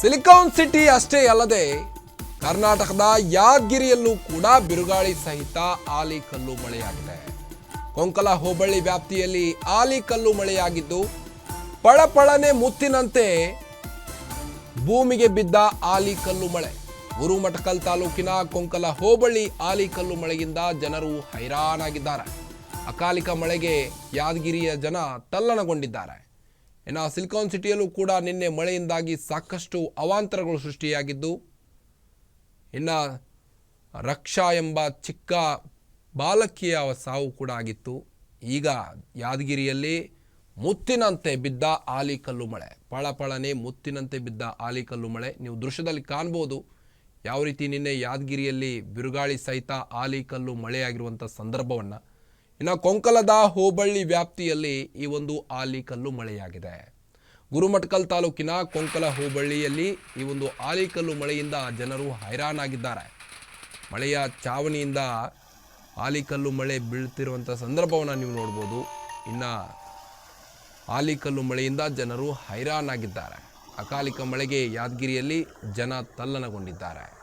Silicon city ಅಷ್ಟೇ ಅಲ್ಲದೆ ಕರ್ನಾಟಕದ ಯಾದಗಿರಿಯಲ್ಲೂ ಕೂಡ ಬಿರುಗಾಳಿ ಸಹಿತ ಆಲಿಕಲ್ಲು ಮಳೆಯಾಗಿದೆ. ಕೊಂಕಲ ಹೋಬಳಿ ವ್ಯಾಪ್ತಿಯಲ್ಲಿ ಆಲಿಕಲ್ಲು ಮಳೆಯಾಗಿದ್ದು, ಪಳಪಳನೆ ಮುತ್ತಿನಂತೆ ಭೂಮಿಗೆ ಬಿದ್ದ ಆಲಿಕಲ್ಲು ಮಳೆ. ಗುರುಮಠಕಲ್ ತಾಲೂಕಿನ ಕೊಂಕಲ ಹೋಬಳಿ ಆಲಿಕಲ್ಲು ಮಳೆಯಿಂದ ಜನರು ಹೈರಾಣಾಗಿದ್ದಾರೆ. ಅಕಾಲಿಕ ಮಳೆಗೆ ಯಾದಗಿರಿಯ ಜನ ತಲ್ಲಣಗೊಂಡಿದ್ದಾರೆ. ಇನ್ನು ಸಿಲಿಕಾನ್ ಸಿಟಿಯಲ್ಲೂ ಕೂಡ ನಿನ್ನೆ ಮಳೆಯಿಂದಾಗಿ ಸಾಕಷ್ಟು ಅವಾಂತರಗಳು ಸೃಷ್ಟಿಯಾಗಿದ್ದು, ಇನ್ನು ರಕ್ಷಾ ಎಂಬ ಚಿಕ್ಕ ಬಾಲಕಿಯ ಸಾವು ಕೂಡ ಆಗಿತ್ತು. ಈಗ ಯಾದಗಿರಿಯಲ್ಲಿ ಮುತ್ತಿನಂತೆ ಬಿದ್ದ ಆಲಿಕಲ್ಲು ಮಳೆ. ಪಳಪಳನೆ ಮುತ್ತಿನಂತೆ ಬಿದ್ದ ಆಲಿಕಲ್ಲು ಮಳೆ. ನೀವು ದೃಶ್ಯದಲ್ಲಿ ಕಾಣ್ಬೋದು ಯಾವ ರೀತಿ ನಿನ್ನೆ ಯಾದಗಿರಿಯಲ್ಲಿ ಬಿರುಗಾಳಿ ಸಹಿತ ಆಲಿಕಲ್ಲು ಮಳೆಯಾಗಿರುವಂಥ ಸಂದರ್ಭವನ್ನು. ಇನ್ನು ಕೊಂಕಲದ ಹೋಬಳ್ಳಿ ವ್ಯಾಪ್ತಿಯಲ್ಲಿ ಈ ಒಂದು ಆಲಿಕಲ್ಲು ಮಳೆಯಾಗಿದೆ. ಗುರುಮಟ್ಕಲ್ ತಾಲೂಕಿನ ಕೊಂಕಲ ಹೋಬಳ್ಳಿಯಲ್ಲಿ ಈ ಒಂದು ಆಲಿಕಲ್ಲು ಮಳೆಯಿಂದ ಜನರು ಹೈರಾಣಾಗಿದ್ದಾರೆ. ಮಳೆಯ ಚಾವಣಿಯಿಂದ ಆಲಿಕಲ್ಲು ಮಳೆ ಬೀಳ್ತಿರುವಂಥ ಸಂದರ್ಭವನ್ನು ನೀವು ನೋಡ್ಬೋದು. ಇನ್ನು ಆಲಿಕಲ್ಲು ಮಳೆಯಿಂದ ಜನರು ಹೈರಾಣಾಗಿದ್ದಾರೆ. ಅಕಾಲಿಕ ಮಳೆಗೆ ಯಾದಗಿರಿಯಲ್ಲಿ ಜನ ತಲ್ಲಣಗೊಂಡಿದ್ದಾರೆ